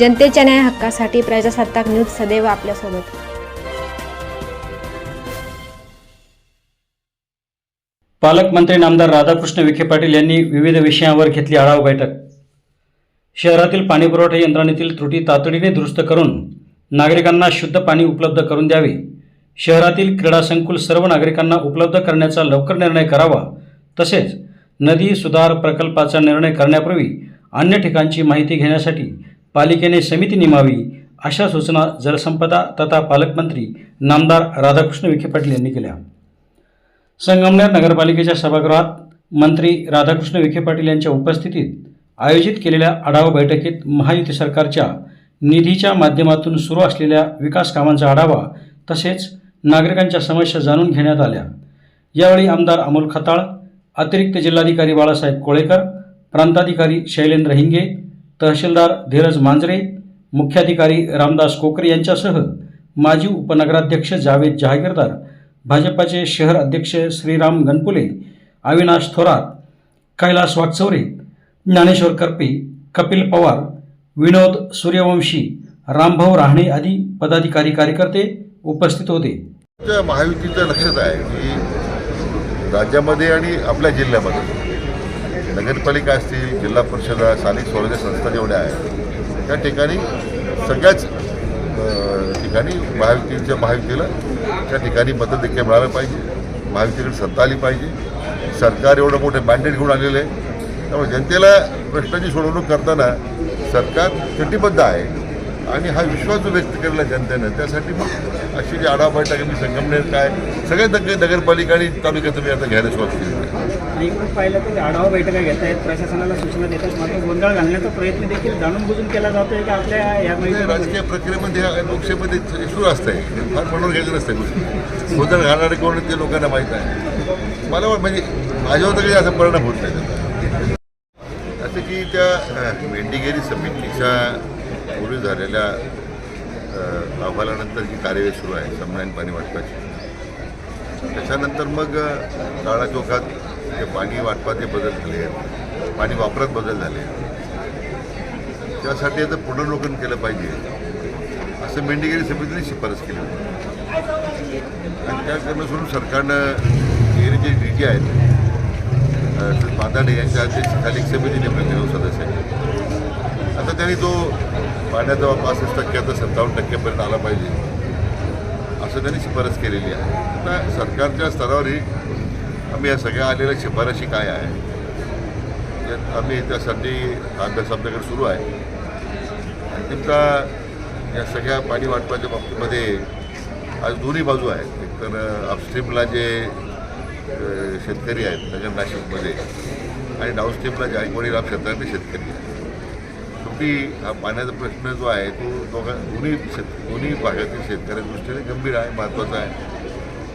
जनतेच्या न्याय हक्कासाठी प्रजासत्ताक न्यूज सदैव आपल्यासोबत. पालकमंत्री नामदार राधाकृष्ण विखे पाटील यांनी विविध विषयांवर घेतली आढावा बैठक. शहरातील पाणीपुरवठा यंत्रणेतील त्रुटी तातडीने दुरुस्त करून नागरिकांना शुद्ध पाणी उपलब्ध करून द्यावे. शहरातील क्रीडा संकुल सर्व नागरिकांना उपलब्ध करण्याचा लवकर निर्णय करावा. तसेच नदी सुधार प्रकल्पाचा निर्णय करण्यापूर्वी अन्य ठिकाणची माहिती घेण्यासाठी पालिकेने समिती नेमावी अशा सूचना जलसंपदा तथा पालकमंत्री नामदार राधाकृष्ण विखे पाटील यांनी केल्या. संगमनेर नगरपालिकेच्या सभागृहात मंत्री राधाकृष्ण विखे पाटील यांच्या उपस्थितीत आयोजित केलेल्या आढावा बैठकीत महायुती सरकारच्या निधीच्या माध्यमातून सुरू असलेल्या विकास कामांचा आढावा तसेच नागरिकांच्या समस्या जाणून घेण्यात आल्या. यावेळी आमदार अमोल खताळ अतिरिक्त जिल्हाधिकारी बाळासाहेब कोळेकर प्रांताधिकारी शैलेंद्र हिंगे तहसीलदार धीरज मांजरे मुख्याधिकारी रामदास कोकरे यांच्यासह माजी उपनगराध्यक्ष जावेद जहागीरदार भाजपाचे शहर अध्यक्ष श्रीराम गणपुले अविनाश थोरात कैलास वाकचौरे ज्ञानेश्वर करपे कपिल पवार विनोद सूर्यवंशी रामभाऊ राहणे आदी पदाधिकारी कार्यकर्ते उपस्थित होते. महायुतीचं लक्षात आहे की राज्यामध्ये आणि आपल्या जिल्ह्यामध्ये. नगरपालिका असतील जिल्हा परिषदा स्थानिक स्वराज्य संस्था जेवढ्या आहेत त्या ठिकाणी सगळ्याच ठिकाणी महायुतीच्या महायुतीला त्या ठिकाणी मदत देखील मिळालं पाहिजे. महायुतीकडे सत्ता आली पाहिजे. सरकार एवढं मोठे मॅन्डेट घेऊन आलेलं आहे. त्यामुळे जनतेला प्रश्नाची सोडवणूक करताना सरकार कटिबद्ध आहे. आणि हा विश्वास जो व्यक्त केलेला जनतेनं. त्यासाठी मग अशी जी आढावा बैठक मी संगमनेर काय सगळ्या नगर नगरपालिका आणि तालुक्यात मी आता घ्यायला सुरुवात केली. आहे एकूण पाहिलं तर आढावा बैठका घेत आहेत प्रशासनाला सूचना देतात मात्र गोंधळ घालण्याचा प्रयत्न देखील जाणून बुजून केला जातोय की आपल्या या म्हणजे राजकीय प्रक्रियेमध्ये लोकशाहीमध्ये सुरू असतंय. फार म्हणून घ्यायचं नसतं गोष्टी. गोंधळ घालणारे कोण ते लोकांना माहीत आहे. मला म्हणजे माझ्यावर तर काही असा परिणाम होत नाही. त्याचा असं की त्या मेंढीगेरी समितीच्या पूर्वी झालेल्या अहवालानंतर जी कार्यवाही सुरू आहे समनायन पाणी वाटपाची. त्याच्यानंतर मग अ, काळा चौकात ते पाणी वाटपाचे बदल झाले आहेत. पाणी वापरात बदल झाले आहेत. त्यासाठी आता पुनर्लोकन केलं पाहिजे. असं मेंढीगिरी समितीने शिफारस केली होती. आणि त्या करणं सोडून सरकारनं हे जे डी जी आहेत अ, मादाडे यांच्या स्थानिक समितीने समिती नेमली नऊ आता त्यांनी तो पाण्याचा पासष्ट टक्क्याचा सत्तावन्न टक्क्यापर्यंत आला पाहिजे. असं त्यांनी शिफारस केलेली आहे. आता सरकारच्या स्तरावरही आम्ही या सगळ्या आलेल्या शिफारशी काय आहे? आम्ही आम्ही त्यासाठी अभ्यास आमच्याकडे सुरू आहे. अंतिमतः या सगळ्या पाणी वाटपाच्या बाबतीमध्ये आज दोन्ही बाजू आहेत. एकतर अपस्ट्रीमला जे शेतकरी आहेत नगर नाशिकमध्ये आणि डाऊनस्ट्रीमला जायकवाडी राम क्षेत्रातले शेतकरी आहेत. शेवटी हा पाण्याचा प्रश्न जो आहे तो दोघा दोन्ही शेत दोन्ही भागातील शेतकऱ्यांच्या दृष्टीने गंभीर आहे महत्त्वाचा आहे.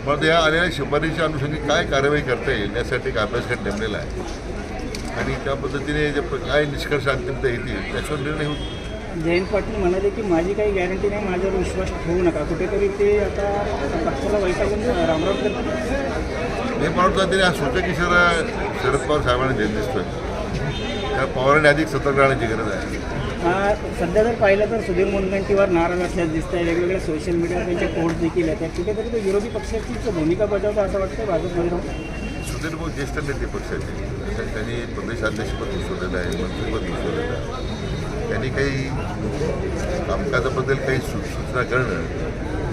पण या आलेल्या शिफारशीच्या अनुषंगाने काय कारवाई करता येईल यासाठी एक अभ्यासगट नेमलेला आहे. आणि त्या पद्धतीने जे काय निष्कर्ष अंतिमता येतील त्याच्यावर निर्णय होईल. जयंत पाटील म्हणाले की माझी काही गॅरंटी नाही माझ्यावर विश्वास ठेवू नका. कुठेतरी ते आता पक्षाला वैतागून रामराव करतात हे म्हणून त्यांनी हा सूचक इशारा शरद पवार साहेबांना दिसतोय. त्या पवारांनी अधिक सतर्क राहण्याची गरज आहे. सध्या जर पाहिलं तर सुधीर मुनगंटीवर नाराज असल्यास दिसत आहे वेगवेगळ्या सोशल मीडियावर त्यांचे पोस्ट देखील येतात. कुठेतरी ते विरोधी पक्षाचीच भूमिका बजावतं असं वाटतं भाजपमध्ये राहून सुधीर भाऊ ज्येष्ठ नेते पक्षाचे. त्यांनी प्रदेशाध्यक्षपद घुसवलेलं आहे मंत्रिपद घुसवलेलं आहे. त्यांनी काही कामकाजाबद्दल काही सूचना करणं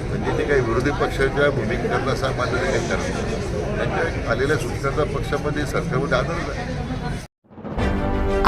म्हणजे ते काही विरोधी पक्षाच्या भूमिकेकरता असं मान्य काही करणं त्यांच्या आलेल्या सूचनांचा पक्षामध्ये सरकारमध्ये आदर आहे